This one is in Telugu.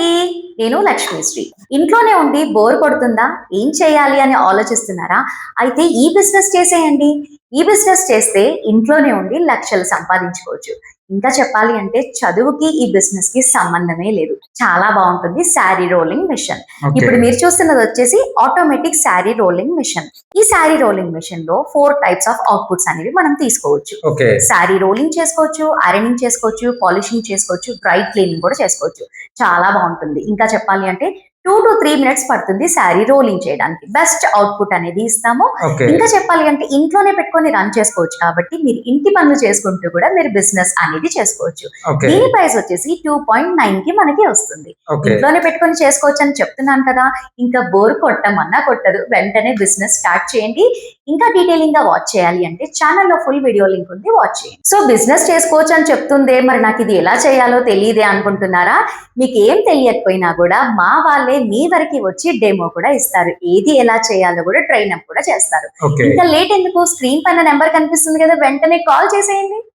লাগে నేను లక్ష్మీశ్రీ ఇంట్లోనే ఉండి బోర్ కొడుతుందా? ఏం చేయాలి అని ఆలోచిస్తున్నారా? అయితే ఈ బిజినెస్ చేసేయండి. ఈ బిజినెస్ చేస్తే ఇంట్లోనే ఉండి లక్షలు సంపాదించుకోవచ్చు. ఇంకా చెప్పాలి అంటే చదువుకి ఈ బిజినెస్కి సంబంధమే లేదు. చాలా బాగుంటుంది శారీ రోలింగ్ మిషన్. ఇప్పుడు మీరు చూస్తున్నది వచ్చేసి ఆటోమేటిక్ శారీ రోలింగ్ మిషన్. ఈ శారీ రోలింగ్ మిషన్లో ఫోర్ టైప్స్ ఆఫ్ అవుట్పుట్స్ అనేవి మనం తీసుకోవచ్చు. శారీ రోలింగ్ చేసుకోవచ్చు ఐరనింగ్ చేసుకోవచ్చు పాలిషింగ్ చేసుకోవచ్చు డ్రై క్లీనింగ్ కూడా చేసుకోవచ్చు. చాలా బాగుంటుంది. ఇంకా చెప్పాలి అంటే టూ టు త్రీ మినిట్స్ పడుతుంది శారీ రోలింగ్ చేయడానికి. బెస్ట్ అవుట్పుట్ అనేది ఇస్తాము. ఇంకా చెప్పాలి అంటే ఇంట్లోనే పెట్టుకొని రన్ చేసుకోవచ్చు కాబట్టి మీరు ఇంటి పనులు చేసుకుంటూ కూడా మీరు బిజినెస్ అనేది చేసుకోవచ్చు. దీని ప్రైస్ వచ్చేసి టూ పాయింట్ నైన్కి మనకి వస్తుంది. ఇంట్లోనే పెట్టుకొని చేసుకోవచ్చు అని చెప్తున్నాను కదా ఇంకా బోర్ కొట్టమన్నా కొట్టదు. వెంటనే బిజినెస్ స్టార్ట్ చేయండి. ఇంకా డీటెయిలింగ్గా వాచ్ చేయాలి అంటే ఛానల్లో ఫుల్ వీడియో లింక్ ఉంది వాచ్ చేయండి. సో బిజినెస్ చేసుకోవచ్చు అని చెప్తుందే మరి నాకు ఇది ఎలా చేయాలో తెలియదే అనుకుంటున్నారా? మీకు ఏం తెలియకపోయినా కూడా మా వాళ్ళే మీ వరకు వచ్చి డెమో కూడా ఇస్తారు. ఏది ఎలా చేయాలో కూడా ట్రైన్ అప్ కూడా చేస్తారు. ఇంకా లేట్ ఎందుకు? స్క్రీన్ పైన నెంబర్ కనిపిస్తుంది కదా వెంటనే కాల్ చేసేయండి.